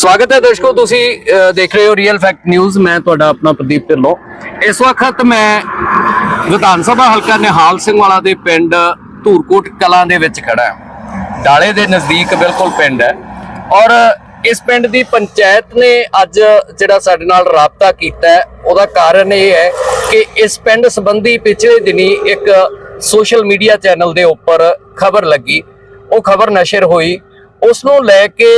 ਸਵਾਗਤ ਹੈ ਦਰਸ਼ਕੋ, ਤੁਸੀਂ ਦੇਖ ਰਹੇ ਹੋ ਰੀਅਲ ਫੈਕਟ ਨਿਊਜ਼ ਮੈਂ ਤੁਹਾਡਾ ਆਪਣਾ ਪ੍ਰਦੀਪ ਢਿੱਲੋਂ। ਇਸ ਵਕਤ ਮੈਂ ਵਿਧਾਨ ਸਭਾ ਹਲਕਾ ਨਿਹਾਲ ਸਿੰਘ ਵਾਲਾ ਦੇ ਪਿੰਡ ਧੂਰਕੋਟ ਕਲਾਂ ਦੇ ਵਿੱਚ ਖੜਾ ਹਾਂ। ਡਾਲੇ ਦੇ ਨਜ਼ਦੀਕ ਬਿਲਕੁਲ ਪਿੰਡ ਹੈ। ਔਰ ਇਸ ਪਿੰਡ ਦੀ ਪੰਚਾਇਤ ਨੇ ਅੱਜ ਜਿਹੜਾ ਸਾਡੇ ਨਾਲ ਰਾਬਤਾ ਕੀਤਾ ਹੈ, ਉਹਦਾ ਕਾਰਨ ਇਹ ਹੈ ਕਿ ਇਸ ਪਿੰਡ ਸੰਬੰਧੀ ਪਿਛਲੇ ਦਿਨੀ ਇੱਕ ਸੋਸ਼ਲ ਮੀਡੀਆ ਚੈਨਲ ਦੇ ਉੱਪਰ ਖਬਰ ਲੱਗੀ। ਉਹ ਖਬਰ ਨਸ਼ਰ ਹੋਈ। ਉਸ ਨੂੰ ਲੈ ਕੇ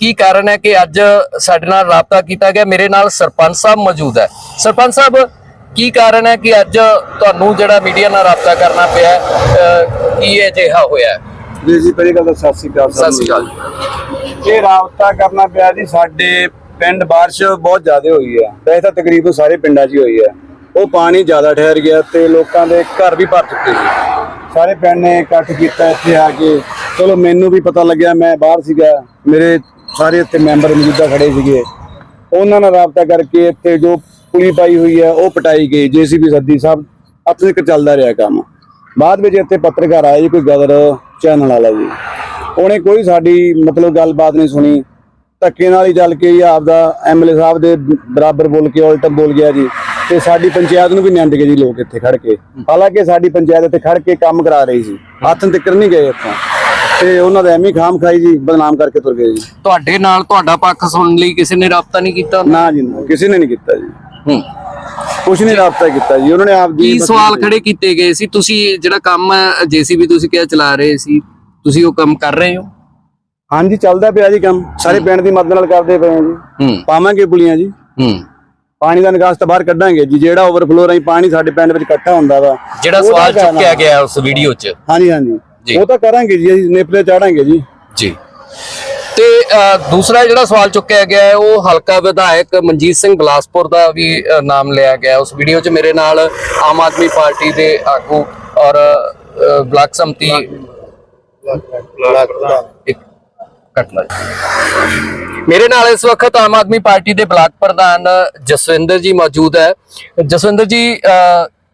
ਕੀ ਕਾਰਨ ਹੈ ਕਿ ਅੱਜ ਸਾਡੇ ਨਾਲ ਰਾਬਤਾ ਕੀਤਾ ਗਿਆ? ਮੇਰੇ ਨਾਲ ਸਰਪੰਚ ਸਾਹਿਬ ਮੌਜੂਦ ਹੈ। ਸਰਪੰਚ ਸਾਹਿਬ ਕੀ ਕਾਰਨ ਹੈ ਕਿ ਅੱਜ ਤੁਹਾਨੂੰ ਜਿਹੜਾ ਮੀਡੀਆ ਨਾਲ ਰਾਬਤਾ ਕਰਨਾ ਪਿਆ ਕੀ ਇਹ ਅਜਿਹਾ ਹੋਇਆ? ਜੀ ਜੀ ਪਹਿਲੀ ਗੱਲ ਤਾਂ ਸਤਿ ਸ੍ਰੀ ਅਕਾਲ ਸਤਿ ਸ਼੍ਰੀ ਅਕਾਲ ਇਹ ਰਾਬਤਾ ਕਰਨਾ ਪਿਆ ਜੀ ਸਾਡੇ ਪਿੰਡ ਬਾਰਿਸ਼ ਬਹੁਤ ਜ਼ਿਆਦਾ ਹੋਈ ਹੈ। ਵੈਸੇ ਤਾਂ ਤਕਰੀਬਨ ਸਾਰੇ ਪਿੰਡਾਂ 'ਚ ਹੀ ਹੋਈ ਹੈ। ਉਹ ਪਾਣੀ ਜ਼ਿਆਦਾ ਠਹਿਰ ਗਿਆ ਤੇ ਲੋਕਾਂ ਦੇ ਘਰ ਵੀ ਭਰ ਚੁੱਕੇ ਸੀ। ਸਾਰੇ ਪਿੰਡ ਨੇ ਇਕੱਠ ਕੀਤਾ ਇੱਥੇ ਆ ਕੇ। ਚਲੋ, ਮੈਨੂੰ ਵੀ ਪਤਾ ਲੱਗਿਆ, ਮੈਂ ਬਾਹਰ ਸੀਗਾ। ਮੇਰੇ ਸਾਰੇ ਇੱਥੇ ਮੈਂਬਰ ਮੌਜੂਦਾ ਖੜੇ ਸੀਗੇ। ਉਹਨਾਂ ਨਾਲ ਰਾਬਤਾ ਕਰਕੇ ਇੱਥੇ ਜੋ ਪੁਲੀ ਪਾਈ ਹੋਈ ਹੈ, ਉਹ ਪਟਾਈ ਗਈ, ਜੀਸੀਬੀ ਸੱਦੀ ਸਾਹਿਬ, ਆਪਣੇ ਤੱਕ ਚੱਲਦਾ ਰਿਹਾ ਕੰਮ। ਬਾਅਦ ਵਿੱਚ ਇੱਥੇ ਪੱਤਰਕਾਰ ਆਇਆ ਜੀ ਕੋਈ ਗਦਰ ਚੈਨਲ ਵਾਲਾ ਜੀ। ਉਹਨੇ ਕੋਈ ਸਾਡੀ ਮਤਲਬ ਗੱਲਬਾਤ ਨਹੀਂ ਸੁਣੀ। ਧੱਕੇ ਨਾਲ ਹੀ ਚੱਲ ਕੇ ਹੀ ਆਪਦਾ ਐਮਐਲਏ ਸਾਹਿਬ ਦੇ ਬਰਾਬਰ ਬੋਲ ਕੇ ਉਲਟ ਬੋਲ ਗਿਆ ਜੀ। ਤੇ ਸਾਡੀ ਪੰਚਾਇਤ ਨੂੰ ਵੀ ਨਿੰਦ ਗਏ ਜੀ ਲੋਕ ਇੱਥੇ ਖੜ ਕੇ। ਹਾਲਾਂਕਿ ਸਾਡੀ ਪੰਚਾਇਤ ਇੱਥੇ ਖੜ ਕੇ ਕੰਮ ਕਰਾ ਰਹੀ ਸੀ। ਹੱਥ ਤੱਕ ਨਹੀਂ ਗਏ ਇੱਥੋਂ। ਤੇ ਉਹਨਾਂ ਦਾ ਐਵੇਂ ਖਾਮ ਖਾਈ ਜੀ ਬਦਨਾਮ ਕਰਕੇ ਤੁਰ ਗਏ ਜੀ। ਤੁਹਾਡੇ ਨਾਲ ਤੁਹਾਡਾ ਪੱਖ ਸੁਣਨ ਲਈ ਕਿਸੇ ਨੇ ਰਾਬਤਾ ਨਹੀਂ ਕੀਤਾ? ਨਾ ਜੀ ਨਾ ਕਿਸੇ ਨੇ ਨਹੀਂ ਕੀਤਾ ਜੀ। ਹੂੰ। ਕੁਛ ਨਹੀਂ ਰਾਬਤਾ ਕੀਤਾ ਜੀ ਉਹਨਾਂ ਨੇ ਆਪਦੀ ਕੀ ਸਵਾਲ ਖੜੇ ਕੀਤੇ ਗਏ ਸੀ? ਤੁਸੀਂ ਜਿਹੜਾ ਕੰਮ ਜੀਸੀਬੀ ਤੁਸੀਂ ਕਿਹਾ ਚਲਾ ਰਹੇ ਸੀ ਤੁਸੀਂ ਉਹ ਕੰਮ ਕਰ ਰਹੇ ਹੋ? ਹਾਂਜੀ ਚੱਲਦਾ ਪਿਆ ਜੀ ਕੰਮ। ਸਾਰੇ ਪਿੰਡ ਦੀ ਮਦਦ ਨਾਲ ਕਰਦੇ ਪਏ ਆ ਜੀ। ਹੂੰ। ਪਾਵਾਂਗੇ ਪੁਲੀਆਂ ਜੀ। ਹੂੰ। ਪਾਣੀ ਦਾ ਨਿਕਾਸ ਤਾਂ ਬਾਹਰ ਕੱਢਾਂਗੇ ਜੀ ਜਿਹੜਾ ਓਵਰਫਲੋ ਰਾਹੀਂ ਪਾਣੀ ਸਾਡੇ ਪਿੰਡ ਵਿੱਚ ਇਕੱਠਾ ਹੁੰਦਾ ਵਾ। ਜਿਹੜਾ ਉਹਦਾ ਸਵਾਲ। ਚੁੱਕਿਆ ਗਿਆ ਉਸ ਵੀਡੀਓ 'ਚ? ਹਾਂਜੀ ਹਾਂਜੀ। ਉਹ ਤਾਂ ਕਰਾਂਗੇ ਜੀ ਅਸੀਂ ਨੇਪਲੇ ਚਾੜਾਂਗੇ ਜੀ ਜੀ ਤੇ ਦੂਸਰਾ ਜਿਹੜਾ ਸਵਾਲ ਚੁੱਕਿਆ ਗਿਆ ਹੈ ਉਹ ਹਲਕਾ ਵਿਧਾਇਕ ਮਨਜੀਤ ਸਿੰਘ ਬਲਾਸਪੁਰ ਦਾ ਵੀ ਨਾਮ ਲਿਆ ਗਿਆ। ਉਸ ਵੀਡੀਓ 'ਚ ਮੇਰੇ ਨਾਲ ਆਮ ਆਦਮੀ ਪਾਰਟੀ ਦੇ ਆਗੂ ਔਰ ਬਲਾਕ ਸੰਮਤੀ ਇੱਕ। ਮੇਰੇ ਨਾਲ ਇਸ ਵਕਤ ਆਮ ਆਦਮੀ ਪਾਰਟੀ ਦੇ ਬਲਾਕ ਪ੍ਰਧਾਨ ਜਸਵਿੰਦਰ ਜੀ ਮੌਜੂਦ ਹੈ ਜਸਵਿੰਦਰ ਜੀ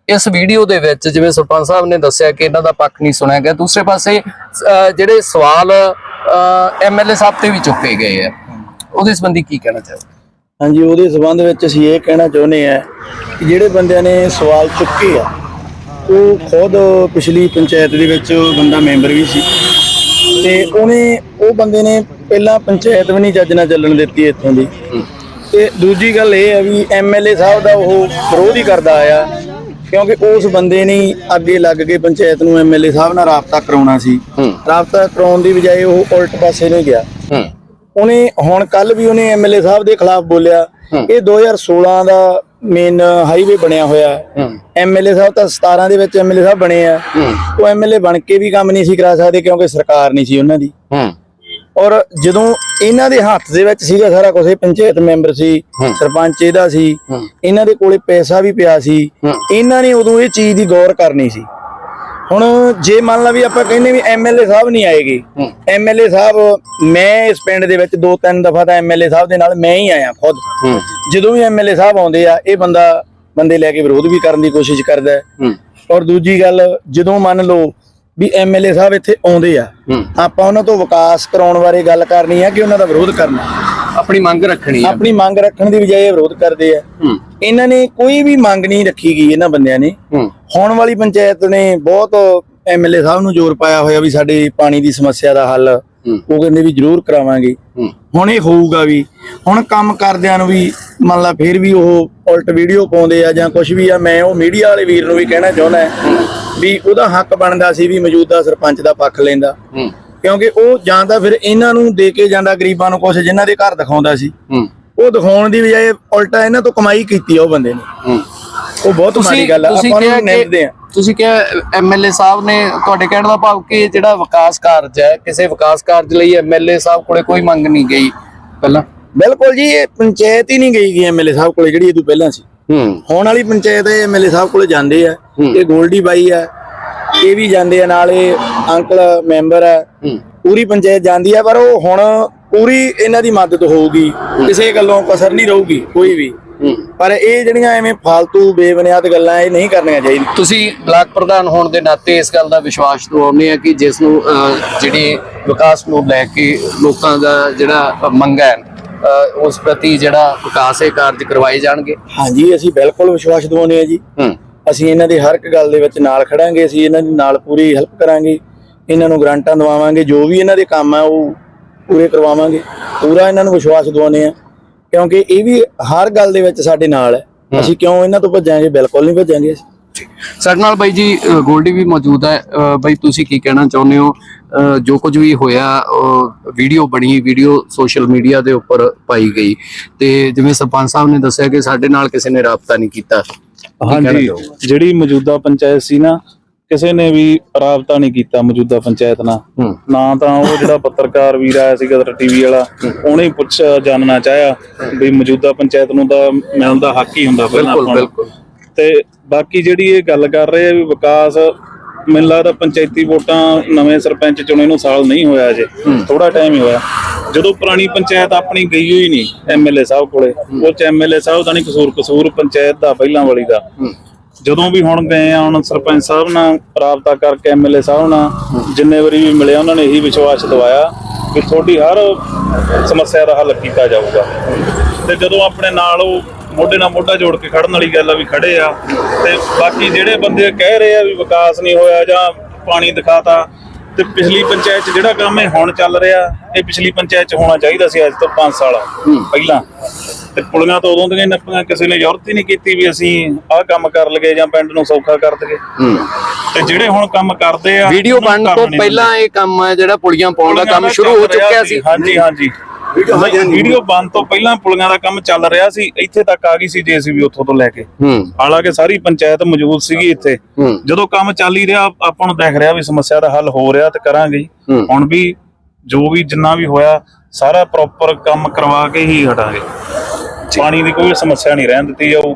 ਇਸ ਵੀਡੀਓ ਦੇ ਵਿੱਚ ਜਿਵੇਂ ਸਰਪੰਚ ਸਾਹਿਬ ਨੇ ਦੱਸਿਆ ਕਿ ਇਹਨਾਂ ਦਾ ਪੱਖ ਨਹੀਂ ਸੁਣਿਆ ਗਿਆ, ਦੂਸਰੇ ਪਾਸੇ ਜਿਹੜੇ ਸਵਾਲ ਐਮਐਲਏ ਸਾਹਿਬ ਤੇ ਵੀ ਚੁੱਕੇ ਗਏ ਆ। ਉਹਦੇ ਸੰਬੰਧੀ ਕੀ ਕਹਿਣਾ ਚਾਹੋਗੇ? ਹਾਂਜੀ, ਉਹਦੇ ਸਬੰਧ ਵਿੱਚ ਅਸੀਂ ਇਹ ਕਹਿਣਾ ਚਾਹੁੰਦੇ ਆ ਕਿ ਜਿਹੜੇ ਬੰਦਿਆਂ ਨੇ ਸਵਾਲ ਚੁੱਕੇ ਆ, ਉਹ ਖੁਦ ਪਿਛਲੀ ਪੰਚਾਇਤ ਦੇ ਵਿੱਚ ਬੰਦਾ ਮੈਂਬਰ ਵੀ ਸੀ ਤੇ ਉਹਨੇ, ਉਹ ਬੰਦੇ ਨੇ ਪਹਿਲਾਂ ਪੰਚਾਇਤ ਵੀ ਨਹੀਂ ਜੱਜ ਨਾਲ ਚੱਲਣ ਦਿੱਤੀ ਇੱਥੋਂ ਦੀ। ਤੇ ਦੂਜੀ ਗੱਲ ਇਹ ਹੈ ਵੀ ਐਮਐਲਏ ਸਾਹਿਬ ਦਾ ਉਹ ਵਿਰੋਧ ਹੀ ਕਰਦਾ ਆਇਆ। ਕਿਉਂਕਿ ਉਸ ਬੰਦੇ ਨੇ ਹੀ ਅੱਗੇ ਲੱਗ ਕੇ ਪੰਚਾਇਤ ਨੂੰ ਐਮਐਲਏ ਸਾਹਿਬ ਨਾਲ ਰਾਬਤਾ ਕਰਾਉਣਾ ਸੀ। ਰਾਬਤਾ ਕਰਾਉਣ ਦੀ ਬਜਾਏ ਉਹ ਉਲਟ ਪਾਸੇ ਨਹੀਂ ਗਿਆ। ਉਹਨੇ ਹੁਣ ਕੱਲ ਵੀ ਉਹਨੇ ਐਮਐਲਏ ਸਾਹਿਬ ਦੇ ਖਿਲਾਫ ਬੋਲਿਆ। ਇਹ 2016 ਦਾ ਮੇਨ ਹਾਈਵੇ ਬਣਿਆ ਹੋਇਆ ਐਮਐਲਏ ਸਾਹਿਬ ਤਾਂ 17 ਦੇ ਵਿੱਚ ਐਮਐਲਏ ਸਾਹਿਬ ਬਣੇ ਆ। ਉਹ ਐਮਐਲਏ ਬਣ ਕੇ ਵੀ ਕੰਮ ਨਹੀਂ ਸੀ ਕਰਾ ਸਕਦੇ ਕਿਉਂਕਿ ਸਰਕਾਰ ਨਹੀਂ ਸੀ ਉਹਨਾਂ ਦੀ। ਔਰ ਜਦੋਂ ਇਹਨਾਂ ਦੇ ਹੱਥ ਦੇ ਵਿੱਚ ਸੀਗਾ ਸਾਰਾ ਕੁਝ ਇਹ ਪੰਚਾਇਤ ਮੈਂਬਰ ਸੀ ਸਰਪੰਚ ਇਹਦਾ ਸੀ। ਇਹਨਾਂ ਦੇ ਕੋਲੇ ਪੈਸਾ ਵੀ ਪਿਆ ਸੀ। ਇਹਨਾਂ ਨੇ ਉਦੋਂ ਇਹ ਚੀਜ਼ ਦੀ ਗੌਰ ਕਰਨੀ ਸੀ ਹੁਣ ਜੇ ਮੰਨ ਲਾ ਵੀ ਆਪਾਂ ਕਹਿੰਦੇ ਵੀ ਐਮਐਲਏ ਸਾਹਿਬ ਨਹੀਂ ਆਏਗੇ। ਐਮਐਲਏ ਸਾਹਿਬ ਮੈਂ ਇਸ ਪਿੰਡ ਦੇ ਵਿੱਚ ਦੋ ਤਿੰਨ ਦਫਾ ਤਾਂ ਐਮਐਲਏ ਸਾਹਿਬ ਦੇ ਨਾਲ ਮੈਂ ਹੀ ਆਇਆ ਖੁਦ ਜਦੋਂ ਵੀ ਐਮਐਲਏ ਸਾਹਿਬ ਆਉਂਦੇ ਆ ਇਹ ਬੰਦਾ ਬੰਦੇ ਲੈ ਕੇ ਵਿਰੋਧ ਵੀ ਕਰਨ ਦੀ ਕੋਸ਼ਿਸ਼ ਕਰਦਾ ਔਰ ਦੂਜੀ ਗੱਲ ਜਦੋਂ ਮੰਨ ਲਓ ਵੀ ਐਮਐਲਏ ਸਾਹਿਬ ਇੱਥੇ ਆਉਂਦੇ ਆ। ਆਪਾਂ ਉਹਨਾਂ ਤੋਂ ਵਿਕਾਸ ਕਰਾਉਣ ਬਾਰੇ ਗੱਲ ਕਰਨੀ ਹੈ ਕਿ ਉਹਨਾਂ ਦਾ ਵਿਰੋਧ ਕਰਨਾ। ਆਪਣੀ ਮੰਗ ਰੱਖਣੀ ਹੈ ਆਪਣੀ ਮੰਗ ਰੱਖਣ ਦੀ ਬਜਾਏ ਵਿਰੋਧ ਕਰਦੇ ਆ। ਇਹਨਾਂ ਨੇ ਕੋਈ ਵੀ ਮੰਗ ਨਹੀਂ ਰੱਖੀ ਗਈ ਇਹਨਾਂ ਬੰਦਿਆਂ ਨੇ। ਹੁਣ ਵਾਲੀ ਪੰਚਾਇਤ ਨੇ ਬਹੁਤ ਐਮਐਲਏ ਸਾਹਿਬ ਨੂੰ ਜ਼ੋਰ ਪਾਇਆ ਹੋਇਆ ਵੀ ਸਾਡੇ ਪਾਣੀ ਦੀ ਸਮੱਸਿਆ ਦਾ ਹੱਲ ਉਹ ਕਹਿੰਦੇ ਵੀ ਜ਼ਰੂਰ ਕਰਾਵਾਂਗੇ। ਹੁਣ ਇਹ ਹੋਊਗਾ ਵੀ ਹੁਣ ਕੰਮ ਕਰਦਿਆਂ ਨੂੰ ਵੀ ਮੰਨ ਲਾ ਫਿਰ ਵੀ ਉਹ ਉਲਟ ਵੀਡੀਓ ਪਾਉਂਦੇ ਆ ਜਾਂ ਕੁਝ ਵੀ ਆ ਮੈਂ ਉਹ ਮੀਡੀਆ ਵਾਲੇ ਵੀਰ ਨੂੰ ਵੀ ਕਹਿਣਾ ਚਾਹੁੰਦਾ। ਵੀ ਉਹਦਾ ਹੱਕ ਬਣਦਾ ਸੀ ਵੀ ਮੌਜੂਦਾ ਸਰਪੰਚ ਦਾ ਪੱਖ ਲੈਂਦਾ। ਕਿਉਂਕਿ ਉਹ ਜਾਂ ਤਾਂ ਫਿਰ ਇਹਨਾਂ ਨੂੰ ਦੇ ਕੇ ਜਾਂਦਾ ਗਰੀਬਾਂ ਨੂੰ ਕੁਝ ਜਿਨ੍ਹਾਂ ਦੇ ਘਰ ਦਿਖਾਉਂਦਾ ਸੀ। ਉਹ ਦਿਖਾਉਣ ਦੀ ਬਜਾਏ ਉਲਟਾ ਇਹਨਾਂ ਤੋਂ ਕਮਾਈ ਕੀਤੀ ਆ ਉਹ ਬੰਦੇ ਨੇ। ਉਹ ਬਹੁਤ ਮਾੜੀ ਗੱਲ ਆ ਆਪਾਂ ਨੂੰ ਨਿੰਦਦੇ ਆ। ਤੁਸੀਂ ਕਿਹਾ ਐਮਐਲਏ ਸਾਹਿਬ ਨੇ ਤੁਹਾਡੇ ਕਹਿਣ ਦਾ ਭਾਵ ਕਿ ਜਿਹੜਾ ਵਿਕਾਸ ਕਾਰਜ ਹੈ ਕਿਸੇ ਵਿਕਾਸ ਕਾਰਜ ਲਈ ਐਮਐਲਏ ਸਾਹਿਬ ਕੋਲੇ ਕੋਈ ਮੰਗ ਨਹੀਂ ਗਈ ਪਹਿਲਾਂ? ਬਿਲਕੁਲ ਜੀ ਇਹ ਪੰਚਾਇਤ ਹੀ ਨਹੀਂ ਗਈ ਗਈ ਐਮਐਲਏ ਸਾਹਿਬ ਕੋਲੇ ਜਿਹੜੀ ਇਹ ਤੋਂ ਪਹਿਲਾਂ ਸੀ। ਹੁਣ ਵਾਲੀ ਪੰਚਾਇਤ ਇਹ ਐਮਐਲਏ ਸਾਹਿਬ ਕੋਲੇ ਜਾਂਦੇ ਆ। ਇਹ ਗੋਲਡੀ ਬਾਈ ਆ ਇਹ ਵੀ ਜਾਂਦੇ ਆ ਨਾਲ ਇਹ ਅੰਕਲ ਮੈਂਬਰ ਆ। ਪੂਰੀ ਪੰਚਾਇਤ ਜਾਂਦੀ ਆ ਪਰ ਉਹ ਹੁਣ ਪੂਰੀ ਇਹਨਾਂ ਦੀ ਮਦਦ ਹੋਊਗੀ ਕਿਸੇ ਗੱਲੋਂ ਕਸਰ ਨਹੀਂ ਰਹੂਗੀ ਕੋਈ ਵੀ। ਪਰ ਇਹ ਜਿਹੜੀਆਂ ਐਵੇਂ ਫालतू ਬੇਬੁਨਿਆਦ ਗੱਲਾਂ ਇਹ ਨਹੀਂ ਕਰਨੀਆਂ ਚਾਹੀਦੀਆਂ। ਤੁਸੀਂ ਬਲਾਕ ਪ੍ਰਧਾਨ ਹੋਣ ਦੇ ਨਾਤੇ ਇਸ ਗੱਲ ਦਾ ਵਿਸ਼ਵਾਸ ਦਿਵਾਉਂਦੇ ਆ ਕਿ ਜਿਸ ਨੂੰ ਜਿਹੜੀ ਵਿਕਾਸ ਨੂੰ ਲੈ ਕੇ ਲੋਕਾਂ ਦਾ ਜਿਹੜਾ ਮੰਗਾ ਹੈ ਉਸ ਪ੍ਰਤੀ ਜਿਹੜਾ ਵਿਕਾਸ ਕਾਰਜ ਕਰਵਾਏ ਜਾਣਗੇ? ਹਾਂਜੀ ਅਸੀਂ ਬਿਲਕੁਲ ਵਿਸ਼ਵਾਸ ਦਿਵਾਉਂਦੇ ਆ ਜੀ। ਅਸੀਂ ਇਹਨਾਂ ਦੀ ਹਰ ਇੱਕ ਗੱਲ ਦੇ ਵਿੱਚ ਨਾਲ ਖੜਾਂਗੇ ਅਸੀਂ ਇਹਨਾਂ ਦੀ ਨਾਲ ਪੂਰੀ ਹੈਲਪ ਕਰਾਂਗੇ ਇਹਨਾਂ ਨੂੰ ਗਰੰਟਾਂ ਦਵਾਵਾਂਗੇ ਜੋ ਵੀ ਇਹਨਾਂ ਦੇ ਕੰਮ ਆ ਉਹ ਪੂਰੇ ਕਰਵਾਵਾਂਗੇ। ਪੂਰਾ ਇਹਨਾਂ ਨੂੰ ਵਿਸ਼ਵਾਸ ਦਿਵਾਉਂਦੇ ਆ ਕਿਉਂਕਿ ਇਹ ਵੀ ਹਰ ਗੱਲ ਦੇ ਵਿੱਚ ਸਾਡੇ ਨਾਲ ਹੈ। ਅਸੀਂ ਕਿਉਂ ਇਹਨਾਂ ਤੋਂ ਭੱਜਾਂਗੇ? ਬਿਲਕੁਲ ਨਹੀਂ ਭੱਜਾਂਗੇ ਅਸੀਂ। ਸਾਡੇ ਨਾਲ ਬਾਈ ਜੀ ਗੋਲਡੀ ਵੀ ਮੌਜੂਦ ਹੈ। ਬਾਈ ਤੁਸੀਂ ਕੀ ਕਹਿਣਾ ਚਾਹੁੰਦੇ ਹੋ? ਜੋ ਕੁਝ ਵੀ ਹੋਇਆ ਵੀਡੀਓ ਬਣੀ ਵੀਡੀਓ ਸੋਸ਼ਲ ਮੀਡੀਆ ਦੇ ਉੱਪਰ ਪਾਈ ਗਈ। ਤੇ ਜਿਵੇਂ ਸਰਪੰਚ ਸਾਹਿਬ ਨੇ ਦੱਸਿਆ ਕਿ ਸਾਡੇ ਨਾਲ ਕਿਸੇ ਨੇ ਰਾਬਤਾ ਨਹੀਂ ਕੀਤਾ। ਹਾਂਜੀ? ਜਿਹੜੀ ਮੌਜੂਦਾ ਪੰਚਾਇਤ ਸੀ ਨਾ ਕਿਸੇ ਨੇ ਵੀ ਰਾਬਤਾ ਨਹੀਂ ਕੀਤਾ ਮੌਜੂਦਾ ਪੰਚਾਇਤ ਨਾਲ। ਨਾ ਤਾਂ ਉਹ ਜਿਹੜਾ ਪੱਤਰਕਾਰ ਵੀਰ ਆਇਆ ਸੀ ਗਦਰ ਟੀਵੀ ਵਾਲਾ ਉਹਨੇ ਪੁੱਛ ਜਾਣਨਾ ਚਾਹਿਆ ਵੀ ਮੌਜੂਦਾ ਪੰਚਾਇਤ ਨੂੰ ਤਾਂ ਮਿਲਣ ਦਾ ਹੱਕ ਹੀ ਹੁੰਦਾ ਪਹਿਲਾਂ ਬਿਲਕੁਲ। ਬਿਲਕੁਲ। ਤੇ ਬਾਕੀ ਜਿਹੜੀ ਇਹ ਗੱਲ ਕਰ ਰਹੇ ਆ ਵੀ ਵਿਕਾਸ ਮੈਨੂੰ ਲੱਗਦਾ ਪੰਚਾਇਤੀ ਵੋਟਾਂ ਨਵੇਂ ਸਰਪੰਚ ਚੁਣੇ ਨੂੰ ਸਾਲ ਨਹੀਂ ਹੋਇਆ ਅਜੇ ਥੋੜਾ ਟਾਈਮ ਹੀ ਹੋਇਆ। ਜਦੋਂ ਪੁਰਾਣੀ ਪੰਚਾਇਤ ਆਪਣੀ ਗਈ ਹੋਈ ਨਹੀਂ ਐਮਐਲਏ ਸਾਹਿਬ ਕੋਲੇ ਉਹ ਚ ਐਮਐਲਏ ਸਾਹਿਬ ਦਾ ਨਹੀਂ ਕਸੂਰ ਕਸੂਰ ਪੰਚਾਇਤ ਦਾ ਪਹਿਲਾਂ ਵਾਲੀ ਦਾ। ਜਦੋਂ ਵੀ ਹੁਣ ਗਏ ਆ ਹੁਣ ਸਰਪੰਚ ਸਾਹਿਬ ਨਾਲ ਰਾਬਤਾ ਕਰਕੇ ਐਮਐਲਏ ਸਾਹਿਬ ਨਾਲ ਜਿੰਨੇ ਵਾਰੀ ਵੀ ਮਿਲੇ ਉਹਨਾਂ ਨੇ ਇਹੀ ਵਿਸ਼ਵਾਸ ਦਿਵਾਇਆ ਕਿ ਤੁਹਾਡੀ ਹਰ ਸਮੱਸਿਆ ਦਾ ਹੱਲ ਕੀਤਾ ਜਾਊਗਾ। ਤੇ ਜਦੋਂ ਆਪਣੇ ਨਾਲ ਉਹ ਮੋਢੇ ਨਾਲ ਮੋਢਾ ਜੋੜ ਕੇ ਖੜਨ ਵਾਲੀ ਗੱਲ ਆ ਵੀ ਖੜੇ ਆ। ਤੇ ਬਾਕੀ ਜਿਹੜੇ ਬੰਦੇ ਕਹਿ ਰਹੇ ਆ ਵੀ ਵਿਕਾਸ ਨਹੀਂ ਹੋਇਆ ਜਾਂ ਪਾਣੀ ਦਿਖਾਤਾ ਤੇ ਪਿਛਲੀ ਪੰਚਾਇਤ 'ਚ ਜਿਹੜਾ ਕੰਮ ਇਹ ਹੁਣ ਚੱਲ ਰਿਹਾ ਇਹ ਪਿਛਲੀ ਪੰਚਾਇਤ 'ਚ ਹੋਣਾ ਚਾਹੀਦਾ ਸੀ ਅੱਜ ਤੋਂ 5 ਸਾਲ ਪਹਿਲਾਂ। ਤੇ ਪੁਲੀਆਂ ਤਾਂ ਉਦੋਂ ਦੀਆਂ ਨੱਪੀਆਂ ਕਿਸੇ ਨੇ ਜ਼ਰੂਰਤ ਹੀ ਨਹੀਂ ਕੀਤੀ ਵੀ ਅਸੀਂ ਆਹ ਕੰਮ ਕਰ ਲਗੇ ਜਾਂ ਪਿੰਡ ਨੂੰ ਸੌਖਾ ਕਰ ਦਗੇ ਹੂੰ। ਤੇ ਜਿਹੜੇ ਹੁਣ ਕੰਮ ਕਰਦੇ ਆ ਵੀਡੀਓ ਬਣਨ ਤੋਂ ਪਹਿਲਾਂ ਇਹ ਕੰਮ ਹੈ ਜਿਹੜਾ ਪੁਲੀਆਂ ਪਾਉਣ ਦਾ ਕੰਮ ਸ਼ੁਰੂ ਹੋ ਚੁੱਕਿਆ ਸੀ। ਹਾਂਜੀ ਹਾਂਜੀ। ਵੀਡੀਓ ਬੰਦ ਤੋਂ ਪਹਿਲਾਂ ਪੁਲੀਆਂ ਦਾ ਕੰਮ ਚੱਲ ਰਿਹਾ ਸੀ ਇੱਥੇ ਤੱਕ ਆ ਗਈ ਸੀ ਜੇਸੀਬੀ ਉੱਥੋਂ ਤੋਂ ਲੈ ਕੇ। ਹੂੰ। ਹਾਲਾਂਕਿ ਸਾਰੀ ਪੰਚਾਇਤ ਮੌਜੂਦ ਸੀਗੀ ਇੱਥੇ। ਹੂੰ। ਜਦੋਂ ਕੰਮ ਚੱਲ ਹੀ ਰਿਹਾ ਆਪਾਂ ਨੂੰ ਦੇਖ ਰਿਹਾ ਵੀ ਸਮੱਸਿਆ ਦਾ ਹੱਲ ਹੋ ਰਿਹਾ ਤੇ ਕਰਾਂਗੇ। ਹੁਣ ਵੀ ਜੋ ਵੀ ਜਿੰਨਾ ਵੀ ਹੋਇਆ ਸਾਰਾ ਪ੍ਰੋਪਰ ਕੰਮ ਕਰਵਾ ਕੇ ਹੀ ਹਟਾਂਗੇ। ਪਾਣੀ ਦੀ ਕੋਈ ਸਮੱਸਿਆ ਨਹੀਂ ਰਹਿਣ ਦਿੱਤੀ ਜਾਊ।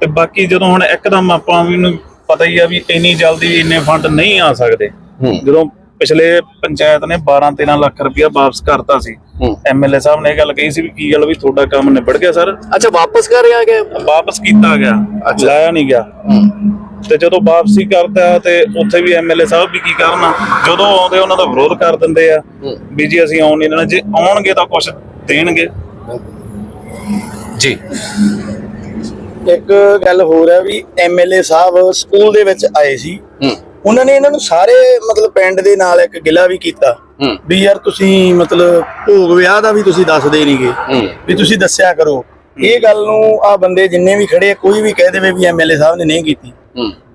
ਤੇ ਬਾਕੀ ਜਦੋਂ ਹੁਣ ਇੱਕਦਮ ਆਪਾਂ ਵੀ ਨੂੰ ਪਤਾ ਹੀ ਆ ਵੀ ਇੰਨੀ ਜਲਦੀ ਇੰਨੇ ਫੰਡ ਨਹੀਂ ਆ ਸਕਦੇ। ਜਦੋਂ ਪਿਛਲੇ ਪੰਚਾਇਤ ਨੇ 12 13 ਲੱਖ ਰੁਪਇਆ ਵਾਪਸ ਕਰਤਾ ਸੀ। ਐਮਐਲਏ ਸਾਹਿਬ ਨੇ ਇਹ ਗੱਲ ਕਹੀ ਸੀ ਵੀ ਕੀ ਗੱਲ ਵੀ ਤੁਹਾਡਾ ਕੰਮ ਨਿਬੜ ਗਿਆ ਸਰ? ਅੱਛਾ ਵਾਪਸ ਕਰ ਰਿਹਾ ਗਿਆ ਵਾਪਸ ਕੀਤਾ ਗਿਆ। ਲਾਇਆ ਨਹੀਂ ਗਿਆ। ਤੇ ਜਦੋਂ ਵਾਪਸੀ ਕਰਦਾ ਤੇ ਉੱਥੇ ਵੀ ਐਮਐਲਏ ਸਾਹਿਬ ਵੀ ਕੀ ਕਰਨ? ਜਦੋਂ ਆਉਂਦੇ ਉਹਨਾਂ ਦਾ ਵਿਰੋਧ ਕਰ ਦਿੰਦੇ ਆ। ਵੀ ਜੀ ਅਸੀਂ ਆਉਣ ਨਹੀਂ ਦੇਣਾ ਜੇ ਆਉਣਗੇ ਤਾਂ ਕੁਝ ਦੇਣਗੇ। ਜੀ। ਇੱਕ ਗੱਲ ਹੋਰ ਹੈ ਵੀ ਐਮਐਲਏ ਸਾਹਿਬ ਸਕੂਲ ਦੇ ਵਿੱਚ ਆਏ ਸੀ। ਉਹਨਾਂ ਨੇ ਇਹਨਾਂ ਨੂੰ ਸਾਰੇ ਮਤਲਬ ਪਿੰਡ ਦੇ ਨਾਲ ਇੱਕ ਗਿਲਾ ਵੀ ਕੀਤਾ। ਵੀ ਯਾਰ ਤੁਸੀਂ ਮਤਲਬ ਭੋਗ ਵਿਆਹ ਦਾ ਵੀ ਤੁਸੀਂ ਦੱਸਦੇ ਨਹੀਂਗੇ ਵੀ ਤੁਸੀਂ ਦੱਸਿਆ ਕਰੋ। ਇਹ ਗੱਲ ਨੂੰ ਆ ਬੰਦੇ ਜਿੰਨੇ ਵੀ ਖੜੇ ਕੋਈ ਵੀ ਕਹਿ ਦੇਵੇ ਵੀ ਐਮਐਲਏ ਸਾਹਿਬ ਨੇ ਨਹੀਂ ਕੀਤੀ।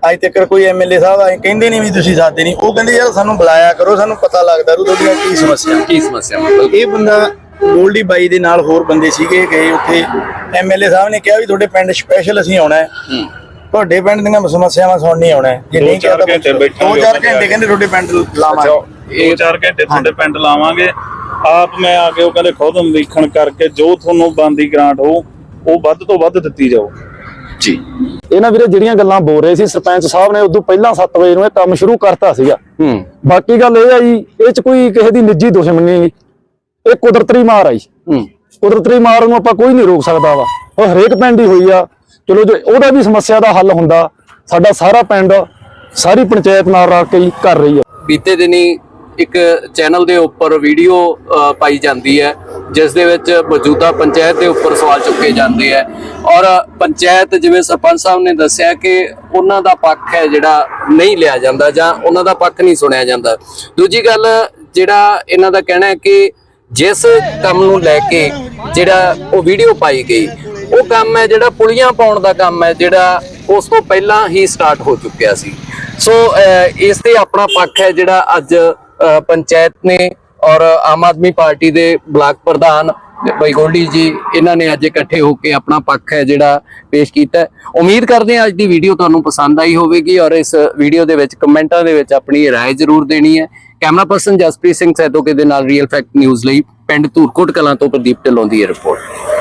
ਅੱਜ ਤੱਕ ਕੋਈ ਐਮਐਲਏ ਸਾਹਿਬ ਆਏ ਕਹਿੰਦੇ ਨਹੀਂ ਵੀ ਤੁਸੀਂ ਸਾਦੇ ਨਹੀਂ ਉਹ ਕਹਿੰਦੇ ਯਾਰ ਸਾਨੂੰ ਬੁਲਾਇਆ ਕਰੋ ਸਾਨੂੰ ਪਤਾ ਲੱਗਦਾ ਰੂ ਤੁਹਾਡੀਆਂ ਕੀ ਸਮੱਸਿਆ। ਕੀ ਸਮੱਸਿਆ? ਮਤਲਬ ਇਹ ਬੰਦਾ ਗੋਲਡੀ ਬਾਈ ਦੇ ਨਾਲ ਹੋਰ ਬੰਦੇ ਸੀਗੇ ਗਏ ਉੱਥੇ। ਐਮਐਲਏ ਸਾਹਿਬ ਨੇ ਕਿਹਾ ਵੀ ਤੁਹਾਡੇ ਪਿੰਡ ਸਪੈਸ਼ਲ ਅਸੀਂ ਆਉਣਾ ਹੈ। ਤੁਹਾਡੇ ਪਿੰਡ ਦੀਆਂ ਸਮੱਸਿਆਵਾਂ ਸੁਣਨੀ ਆਉਣਾ ਹੈ। ਜੇ ਨਹੀਂ ਕਿਹਾ ਚਾਰ ਤਾਂ ਘੰਟੇ ਉੱਥੇ ਜਾ ਘੰਟੇ ਕਹਿੰਦੇ ਤੁਹਾਡੇ ਪਿੰਡ ਲਾਵਾਂਗੇ। ਦੋ ਚਾਰ ਘੰਟੇ ਤੁਹਾਡੇ ਪਿੰਡ ਲਾਵਾਂਗੇ। ਆਪ ਮੈਂ ਆ ਕੇ ਉਹ ਕਹਿੰਦੇ ਖੁਦ ਨਿਰੀਖਣ ਕਰਕੇ ਜੋ ਤੁਹਾਨੂੰ ਬੰਦੀ ਗ੍ਰਾਂਟ ਹੋ ਉਹ ਵੱਧ ਤੋਂ ਵੱਧ ਦਿੱਤੀ ਜਾਓ ਜੀ। ਇਹਨਾਂ ਵੀਰੇ ਜਿਹੜੀਆਂ ਗੱਲਾਂ ਬੋਲ ਰਹੇ ਸੀ ਸਰਪੰਚ ਸਾਹਿਬ ਨੇ ਉਦੋਂ ਪਹਿਲਾਂ 7 ਵਜੇ ਨੂੰ ਇਹ ਕੰਮ ਸ਼ੁਰੂ ਕਰਤਾ ਸੀਗਾ। ਹੂੰ। ਬਾਕੀ ਗੱਲ ਇਹ ਆ ਜੀ ਇਹ ਚ ਕੋਈ ਕਿਸੇ ਦੀ ਨਿੱਜੀ ਦੁਸ਼ਮਣੀ ਨਹੀਂ। ਇਹ ਕੁਦਰਤੀ ਮਾਰ ਆਈ। ਹੂੰ। ਕੁਦਰਤੀ ਮਾਰ ਨੂੰ ਆਪਾਂ ਕੋਈ ਨਹੀਂ ਰੋਕ ਸਕਦਾ ਵਾ। ਉਹ ਹਰੇਕ ਪਿੰਡ ਹੀ ਹੋਈ ਆ। ਚਲੋ ਜੇ ਉਹਦਾ ਵੀ ਸਮੱਸਿਆ ਦਾ ਹੱਲ ਹੁੰਦਾ ਸਾਡਾ ਸਾਰਾ ਪਿੰਡ ਸਾਰੀ ਪੰਚਾਇਤ ਨਾਲ ਰਲ ਕੇ ਹੀ ਕਰ ਰਹੀ ਆ। ਬੀਤੇ ਦਿਨੀ ਇੱਕ ਚੈਨਲ ਦੇ ਉੱਪਰ ਵੀਡੀਓ ਪਾਈ ਜਾਂਦੀ ਹੈ ਜਿਸ ਦੇ ਵਿੱਚ ਮੌਜੂਦਾ ਪੰਚਾਇਤ ਦੇ ਉੱਪਰ ਸਵਾਲ ਚੁੱਕੇ ਜਾਂਦੇ ਹੈ ਔਰ ਪੰਚਾਇਤ ਜਿਵੇਂ ਸਰਪੰਚ ਸਾਹਿਬ ਨੇ ਦੱਸਿਆ ਕਿ ਉਹਨਾਂ ਦਾ ਪੱਖ ਹੈ ਜਿਹੜਾ ਨਹੀਂ ਲਿਆ ਜਾਂਦਾ ਜਾਂ ਉਹਨਾਂ ਦਾ ਪੱਖ ਨਹੀਂ ਸੁਣਿਆ ਜਾਂਦਾ। ਦੂਜੀ ਗੱਲ ਜਿਹੜਾ ਇਹਨਾਂ ਦਾ ਕਹਿਣਾ ਹੈ ਕਿ ਜਿਸ ਕੰਮ ਨੂੰ ਲੈ ਕੇ ਜਿਹੜਾ ਉਹ ਵੀਡੀਓ ਪਾਈ ਗਈ ਉਹ ਕੰਮ ਹੈ ਜਿਹੜਾ ਪੁਲੀਆਂ ਪਾਉਣ ਦਾ ਕੰਮ ਹੈ ਜਿਹੜਾ ਉਸ ਤੋਂ ਪਹਿਲਾਂ ਹੀ ਸਟਾਰਟ ਹੋ ਚੁੱਕਿਆ ਸੀ ਸੋ ਅਹ, ਇਸ ਤੇ ਆਪਣਾ ਪੱਖ ਹੈ ਜਿਹੜਾ ਅੱਜ ਅਹ, ਪੰਚਾਇਤ ਨੇ ਔਰ ਆਮ ਆਦਮੀ ਪਾਰਟੀ ਦੇ ਬਲਾਕ ਪ੍ਰਧਾਨ ਬਾਈ ਗੋਲਡੀ ਜੀ ਇਹਨਾਂ ਨੇ ਅੱਜ ਇਕੱਠੇ ਹੋ ਕੇ ਆਪਣਾ ਪੱਖ ਹੈ ਜਿਹੜਾ ਪੇਸ਼ ਕੀਤਾ ਹੈ। ਉਮੀਦ ਕਰਦੇ ਹਾਂ ਅੱਜ ਦੀ ਵੀਡੀਓ ਤੁਹਾਨੂੰ ਪਸੰਦ ਆਈ ਹੋਵੇਗੀ ਔਰ ਇਸ ਵੀਡੀਓ ਦੇ ਵਿੱਚ ਕਮੈਂਟਾਂ ਦੇ ਵਿੱਚ ਆਪਣੀ رائے ਜ਼ਰੂਰ ਦੇਣੀ ਹੈ ਕੈਮਰਾ ਪਰਸਨ ਜਸਪ੍ਰੀਤ ਸਿੰਘ ਸੈਦੋਕੇ ਦੇ ਨਾਲ ਰੀਅਲ ਫੈਕਟ ਨਿਊਜ਼ ਲਈ ਪਿੰਡ ਧੂਰਕੋਟ ਕਲਾਂ ਤੋਂ ਪ੍ਰਦੀਪ ਢਿੱਲੋਂ ਦੀ ਇਹ ਰਿਪੋਰਟ